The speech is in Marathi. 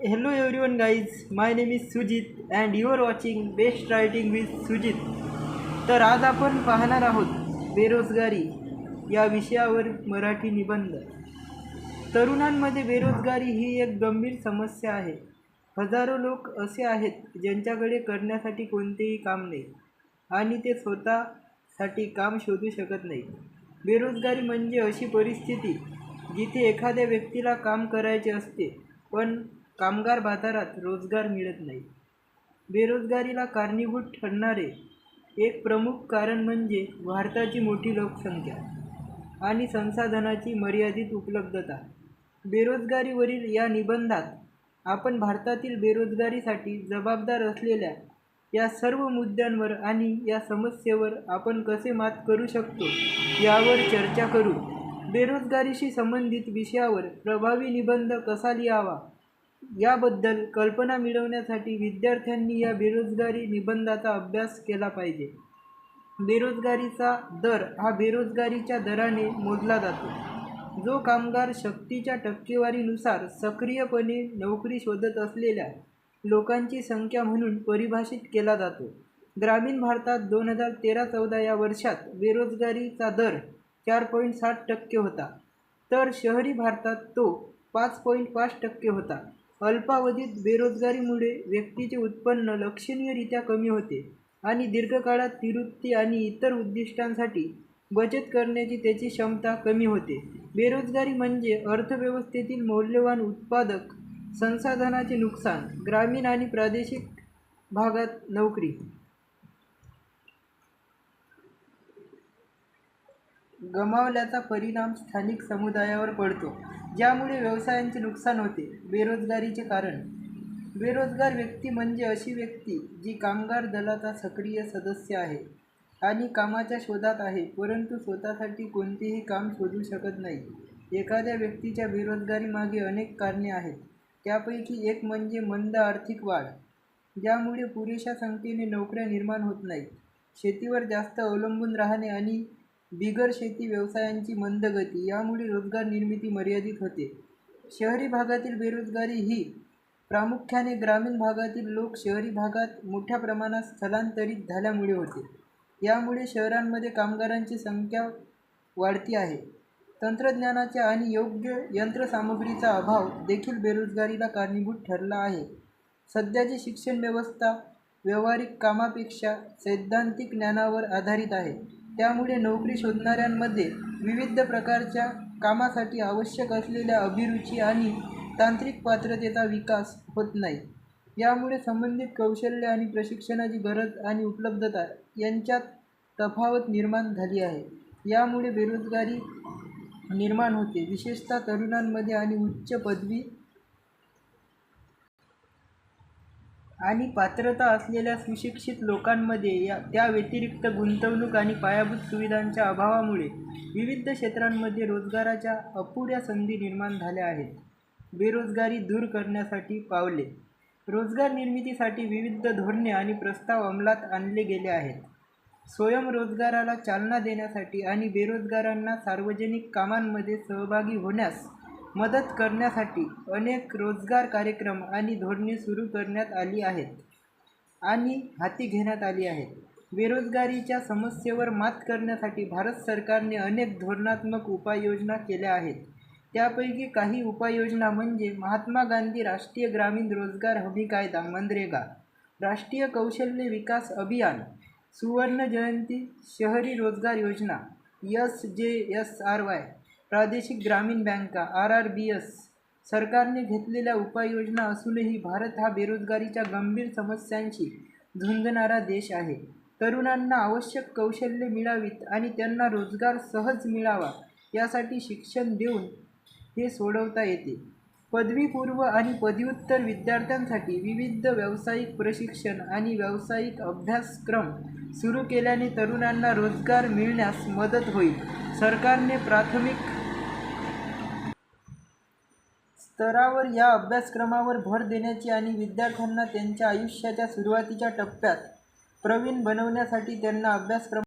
Hello everyone guys, my name is Sujit and your watching watching writing Writing Sujit तर आज आपण पाहणार आहोत बेरोजगारी या विषयावर मराठी निबंध. तरुणांमध्ये बेरोजगारी ही एक गंभीर समस्या आहे. हजारो लोक असे आहेत ज्यांच्याकडे करण्यासाठी कोणतेही काम नाही आणि ते स्वतःसाठी काम शोधू शकत नाही. बेरोजगारी म्हणजे अशी परिस्थिती जिथे एखाद्या व्यक्तीला काम करायचे असते पण कामगार बाजारात रोजगार मिळत नाही. बेरोजगारीला कारणीभूत ठरणारे एक प्रमुख कारण म्हणजे भारताची मोठी लोकसंख्या आणि संसाधनाची मर्यादित उपलब्धता. बेरोजगारीवरील या निबंधात आपण भारतातील बेरोजगारीसाठी जबाबदार असलेल्या या सर्व मुद्द्यांवर आणि या समस्येवर आपण कसे मात करू शकतो यावर चर्चा करू. बेरोजगारीशी संबंधित विषयावर प्रभावी निबंध कसा लिहावा? याबद्दल कल्पना मिळवण्यासाठी विद्यार्थ्यांनी या बेरोजगारी निबंधाचा अभ्यास केला पाहिजे. बेरोजगारीचा दर हा बेरोजगारीच्या दराने मोजला जातो. जो कामगार शक्तीच्या टक्केवारीनुसार सक्रियपणे नोकरी शोधत असलेल्या लोकांची संख्या म्हणून परिभाषित केला जातो. ग्रामीण भारतात दोन हजार तेरा चौदा या वर्षात बेरोजगारीचा दर चार पॉईंट साठ टक्के होता. तर शहरी भारतात तो पाच पॉईंट पाच टक्के होता. अल्पावधीत बेरोजगारीमुळे व्यक्तीचे उत्पन्न लक्षणीयरित्या कमी होते आणि दीर्घकाळात निवृत्ती आणि इतर उद्दिष्टांसाठी बचत करण्याची त्याची क्षमता कमी होते. बेरोजगारी म्हणजे अर्थव्यवस्थेतील मौल्यवान उत्पादक संसाधनाचे नुकसान ग्रामीण आणि प्रादेशिक भागात नोकरी. गमावल्याचा परिणाम स्थानिक समुदायावर पडतो. ज्यामुळे व्यवसायांचे नुकसान होते. बेरोजगारीचे कारण. बेरोजगार व्यक्ती म्हणजे अशी व्यक्ती जी कामगार दलाचा सक्रिय सदस्य आहे आणि कामाच्या शोधात आहे परंतु स्वतःसाठी कोणतेही काम शोधू शकत नाही. एखाद्या व्यक्तीच्या बेरोजगारीमागे अनेक कारणे आहेत. त्यापैकी एक म्हणजे मंद आर्थिक वाढ ज्यामुळे पुरेशा संख्येने नोकऱ्या निर्माण होत नाहीत. शेतीवर जास्त अवलंबून राहणे आणि बिगर शेती व्यवसायांची मंदगती यामुळे रोजगार निर्मिती मर्यादित होते. शहरी भागातील बेरोजगारी ही प्रामुख्याने ग्रामीण भागातील लोक शहरी भागात मोठ्या प्रमाणात स्थलांतरित झाल्यामुळे होते. यामुळे शहरांमध्ये कामगारांची संख्या वाढती आहे. तंत्रज्ञानाच्या आणि योग्य यंत्रसामुग्रीचा अभाव देखील बेरोजगारीला कारणीभूत ठरला आहे. सध्याची शिक्षण व्यवस्था व्यावहारिक कामापेक्षा सैद्धांतिक ज्ञानावर आधारित आहे त्यामुळे नोकरी शोधणाऱ्यांमध्ये विविध प्रकारच्या कामासाठी आवश्यक असलेल्या अभिरुची आणि तांत्रिक पात्रतेचा विकास होत नाही. यामुळे संबंधित कौशल्य आणि प्रशिक्षणाची गरज आणि उपलब्धता यांच्यात तफावत निर्माण झाली आहे. यामुळे बेरोजगारी निर्माण होते. विशेषतः तरुणांमध्ये आणि उच्च पदवी आणि पात्रता असलेल्या सुशिक्षित लोकांमध्ये या त्या व्यतिरिक्त गुंतवणूक आणि पायाभूत सुविधांच्या अभावामुळे विविध क्षेत्रांमध्ये रोजगाराच्या अपुऱ्या संधी निर्माण झाल्या आहेत. बेरोजगारी दूर करण्यासाठी पावले. रोजगार निर्मितीसाठी विविध धोरणे आणि प्रस्ताव अंमलात आणले गेले आहेत. स्वयंरोजगाराला चालना देण्यासाठी आणि बेरोजगारांना सार्वजनिक कामांमध्ये सहभागी होण्यास मदत करण्यासाठी अनेक रोजगार कार्यक्रम आणि धोरणे सुरू करण्यात आली आहेत आणि हाती घेण्यात आली आहेत. बेरोजगारीच्या समस्येवर मात करण्यासाठी भारत सरकारने अनेक धोरणात्मक उपाययोजना केल्या आहेत. त्यापैकी काही उपाययोजना म्हणजे महात्मा गांधी राष्ट्रीय ग्रामीण रोजगार हमी कायदा मनरेगा राष्ट्रीय कौशल्य विकास अभियान सुवर्ण जयंती शहरी रोजगार योजना यस जे एस आर वाय प्रादेशिक ग्रामीण बँका आर आर बी एस सरकारने घेतलेल्या उपाययोजना असूनही भारत हा बेरोजगारीच्या गंभीर समस्यांशी झुंजणारा देश आहे. तरुणांना आवश्यक कौशल्य मिळावीत आणि त्यांना रोजगार सहज मिळावा यासाठी शिक्षण देऊन हे सोडवता येते. पदवीपूर्व आणि पदव्युत्तर विद्यार्थ्यांसाठी विविध व्यावसायिक प्रशिक्षण आणि व्यावसायिक अभ्यासक्रम सुरू केल्याने तरुणांना रोजगार मिळण्यास मदत होईल. सरकारने प्राथमिक स्तरावर या अभ्यासक्रमावर भर देण्याची आणि विद्यार्थ्यांना त्यांच्या आयुष्याच्या सुरुवातीच्या टप्प्यात प्रवीण बनवण्यासाठी त्यांना अभ्यासक्रम